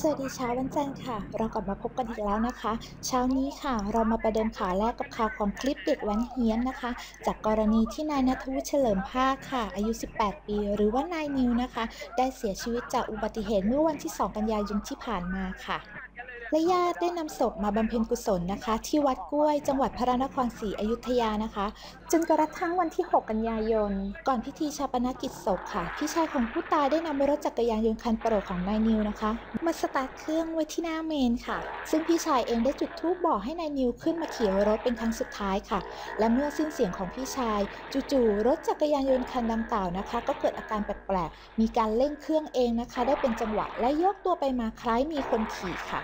สวัสดีเช้าวันจันทร์ค่ะ เรากลับมาพบกันอีกแล้วนะคะ เช้านี้ค่ะ เรามาประเดิมข่าวแรกกับข่าวของคลิปเด็กแว้นเฮี้ยนนะคะ จากกรณีที่นายนัทวุฒิเฉลิมภาคค่ะ อายุ 18 ปี หรือว่านายนิวนะคะ ได้เสียชีวิตจากอุบัติเหตุเมื่อวันที่ 2 กันยายนที่ผ่านมาค่ะ และญาติได้นำศพมาบำเพ็ญกุศลนะคะ ที่วัดกล้วย จังหวัดพระนครศรีอยุธยานะคะ จนกระทั่งวันที่ 6 กันยายน ก่อนพิธีชาปนกิจศพค่ะ พี่ชายของผู้ตายได้นำรถจักรยานยนต์คันโปรดของนายนิวนะคะ มาสตาร์ทเครื่องไว้ที่หน้าเมนค่ะ ซึ่งพี่ชายเองได้จุดธูปบอกให้นายนิวขึ้นมาขี่รถเป็นครั้งสุดท้ายค่ะ และเมื่อสิ้นเสียงของพี่ชาย จู่ๆรถจักรยานยนต์คันดังกล่าวนะคะ ก็เกิดอาการแปลกๆมีการเร่งเครื่องเองนะคะ ได้เป็นจังหวะและยกตัวไปมาคล้ายมีคนขี่ค่ะ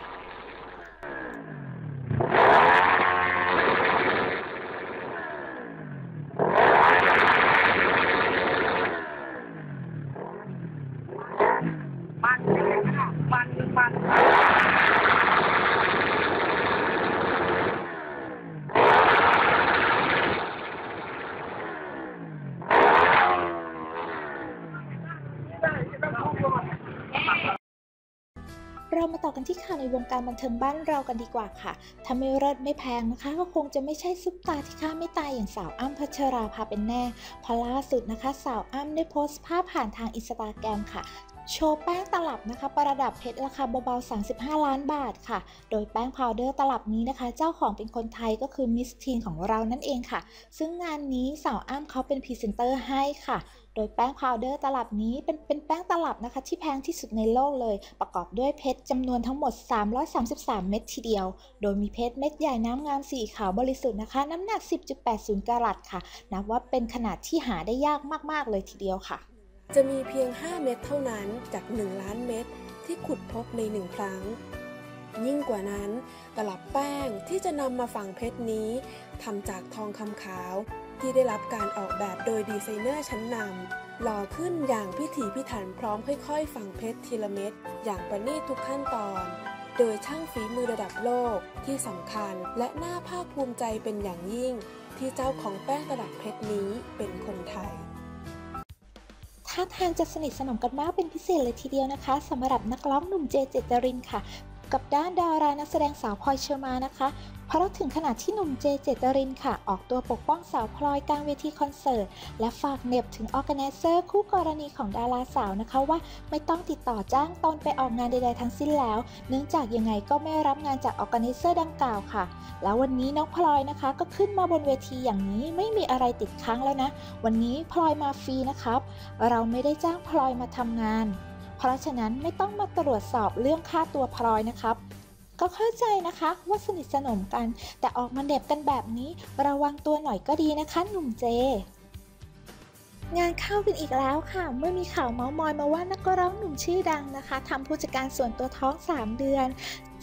เรามาต่อกันที่ข่าวในวงการบันเทิงบ้านเรากันดีกว่าค่ะ ถ้าไม่เลิศไม่แพงนะคะ ก็คงจะไม่ใช่ซุปตาที่ฆ่าไม่ตายอย่างสาวอ้ำพัชราภาเป็นแน่เพราะล่าสุดนะคะ สาวอ้ำได้โพสต์ภาพผ่านทางอินสตาแกรมค่ะ โชว์แป้งตลับนะคะประดับเพชรราคาเบาๆ 35 ล้านบาทค่ะ โดยแป้งพาวเดอร์ตลับนี้นะคะ เจ้าของเป็นคนไทยก็คือมิสทีนของเรานั่นเองค่ะ ซึ่งงานนี้สาวอ้ำเขาเป็นพรีเซนเตอร์ให้ค่ะ โดยแป้งพาวเดอร์ตลับนี้เป็นเป็นแป้งตลับนะคะ ที่แพงที่สุดในโลกเลย ประกอบด้วยเพชรจำนวนทั้งหมด 333 เม็ดทีเดียว โดยมีเพชรเม็ดใหญ่น้ำงามสีขาวบริสุทธิ์นะคะ น้ำหนัก 10.80 กรัตค่ะ นับว่าเป็นขนาดที่หาได้ยากมากๆเลยทีเดียวค่ะ จะมีเพียง 5 เม็ดเท่านั้นจาก 1 ล้านเม็ดที่ขุดพบใน 1 ครั้ง ยิ่งกว่านั้น ตลับแป้งที่จะนำมาฝังเพชรนี้ทำจากทองคำขาว ที่ได้รับการออกแบบโดยดีไซเนอร์ชั้นนำหล่อขึ้นอย่างพิถีพิถันพร้อมค่อย ๆ ฝังเพชรทีละเม็ดอย่างประณีตทุกขั้นตอน โดยช่างฝีมือระดับโลกที่สำคัญและน่าภาคภูมิใจเป็นอย่างยิ่ง ที่เจ้าของแป้งตลับเพชรนี้เป็นคนไทย ท่าทางจะสนิทสนมกันมากเป็นพิเศษเลยทีเดียวนะคะสำหรับนักร้องหนุ่มเจเจตรินค่ะ กับด้านดารานักแสดงสาวพลอยเชอร์มานะคะ เพราะถึงขนาดที่หนุ่มเจเจตรินค่ะ ออกตัวปกป้องสาวพลอยกลางเวทีคอนเสิร์ต และฝากเน็บถึงออแกไนเซอร์คู่กรณีของดาราสาวนะคะว่าไม่ต้องติดต่อจ้างตนไปออกงานใดๆทั้งสิ้นแล้ว เนื่องจากยังไงก็ไม่รับงานจากออแกไนเซอร์ดังกล่าวค่ะ แล้ววันนี้น้องพลอยนะคะ ก็ขึ้นมาบนเวทีอย่างนี้ไม่มีอะไรติดค้างแล้วนะ วันนี้พลอยมาฟรีนะครับ เราไม่ได้จ้างพลอยมาทำงาน เพราะฉะนั้นไม่ต้องมาตรวจสอบเรื่องค่าตัวพลอยนะครับ ก็เข้าใจนะคะว่าสนิทสนมกัน แต่ออกมาเด็บกันแบบนี้ระวังตัวหน่อยก็ดีนะคะหนุ่มเจ งานเข้ากันอีกแล้วค่ะ เมื่อมีข่าวเมาส์มอยมาว่านักร้องหนุ่มชื่อดังนะคะทำผู้จัดการส่วนตัวท้อง 3 เดือน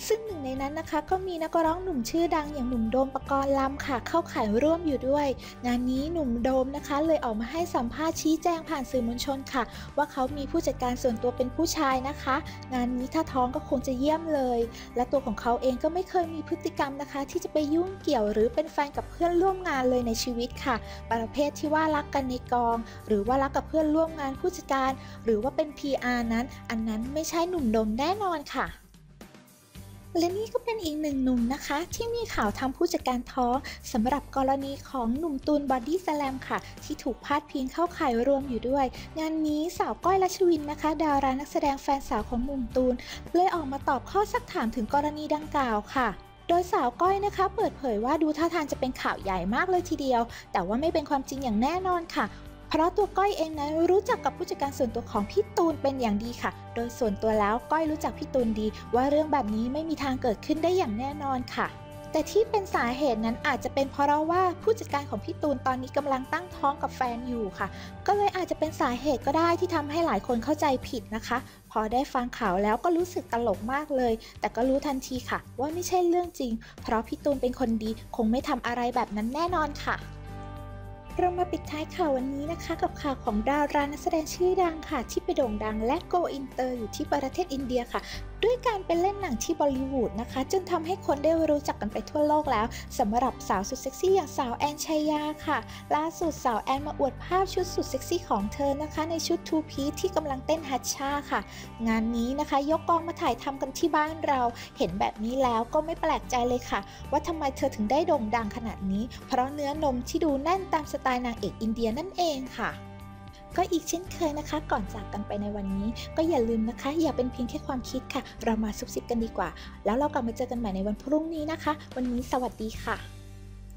ซึ่งหนึ่งในนั้นนะคะก็มีนักร้องหนุ่มชื่อดังอย่างหนุ่มโดมปกรณ์ลำค่ะ เข้าข่ายร่วมอยู่ด้วย งานนี้หนุ่มโดมนะคะ เลยออกมาให้สัมภาษณ์ชี้แจงผ่านสื่อมวลชนค่ะ ว่าเขามีผู้จัดการส่วนตัวเป็นผู้ชายนะคะ งานนี้ถ้าท้องก็คงจะเยี่ยมเลย และตัวของเขาเองก็ไม่เคยมีพฤติกรรมนะคะ ที่จะไปยุ่งเกี่ยวหรือเป็นแฟนกับเพื่อนร่วมงานเลยในชีวิตค่ะ ประเภทที่ว่ารักกันในกอง หรือว่ารักกับเพื่อนร่วมงานผู้จัดการ หรือว่าเป็น PR นั้น อันนั้นไม่ใช่หนุ่มโดมแน่นอนค่ะ และนี่ก็เป็นอีกหนึ่งหนุ่มนะคะ ที่มีข่าวทำผู้จัดการท้องสำหรับกรณีของหนุ่มตูนบอดี้สแลมค่ะ ที่ถูกพาดพิงเข้าข่ายรวมอยู่ด้วย งานนี้สาวก้อยรัชวินนะคะ ดารานักแสดงแฟนสาวของหนุ่มตูน เลยออกมาตอบข้อสักถามถึงกรณีดังกล่าวค่ะโดยสาวก้อยนะคะ เปิดเผยว่าดูท่าทางจะเป็นข่าวใหญ่มากเลยทีเดียว แต่ว่าไม่เป็นความจริงอย่างแน่นอนค่ะ เพราะตัวก้อยเองนั้นรู้จักกับผู้จัดการส่วนตัวของพี่ตูนเป็นอย่างดีค่ะ โดยส่วนตัวแล้วก้อยรู้จักพี่ตูนดี ว่าเรื่องแบบนี้ไม่มีทางเกิดขึ้นได้อย่างแน่นอนค่ะแต่ที่เป็นสาเหตุนั้นอาจจะเป็นเพราะว่าผู้จัดการของพี่ตูนตอนนี้กำลังตั้งท้องกับแฟนอยู่ค่ะ ก็เลยอาจจะเป็นสาเหตุก็ได้ที่ทำให้หลายคนเข้าใจผิดนะคะ พอได้ฟังข่าวแล้วก็รู้สึกตลกมากเลย แต่ก็รู้ทันทีค่ะ ว่าไม่ใช่เรื่องจริง เพราะพี่ตูนเป็นคนดีคงไม่ทำอะไรแบบนั้นแน่นอนค่ะ เรามาปิดท้ายข่าววันนี้นะคะ กับข่าวของดารานักแสดงชื่อดังค่ะ ที่ไปโด่งดังและโกอินเตอร์อยู่ที่ประเทศอินเดียค่ะ ด้วยการไปเล่นหนังที่บอลลีวูดนะคะ จนทำให้คนได้รู้จักกันไปทั่วโลกแล้วสำหรับสาวสุดเซ็กซี่อย่างสาวแอนชายาค่ะ ล่าสุดสาวแอนมาอวดภาพชุดสุดเซ็กซี่ของเธอนะคะ ในชุดทูพีที่กำลังเต้นฮัตชาค่ะ งานนี้นะคะยกกองมาถ่ายทำกันที่บ้านเรา เห็นแบบนี้แล้วก็ไม่แปลกใจเลยค่ะ ว่าทำไมเธอถึงได้โด่งดังขนาดนี้ เพราะเนื้อนมที่ดูแน่นตามสไตล์นางเอกอินเดียนั่นเองค่ะ ก็อีกเช่นเคยนะคะ ก่อนจากกันไปในวันนี้ ก็อย่าลืมนะคะ อย่าเป็นเพียงแค่ความคิดค่ะ เรามาซุบซิบกันดีกว่า แล้วเรากลับมาเจอกันใหม่ในวันพรุ่งนี้นะคะ วันนี้สวัสดีค่ะ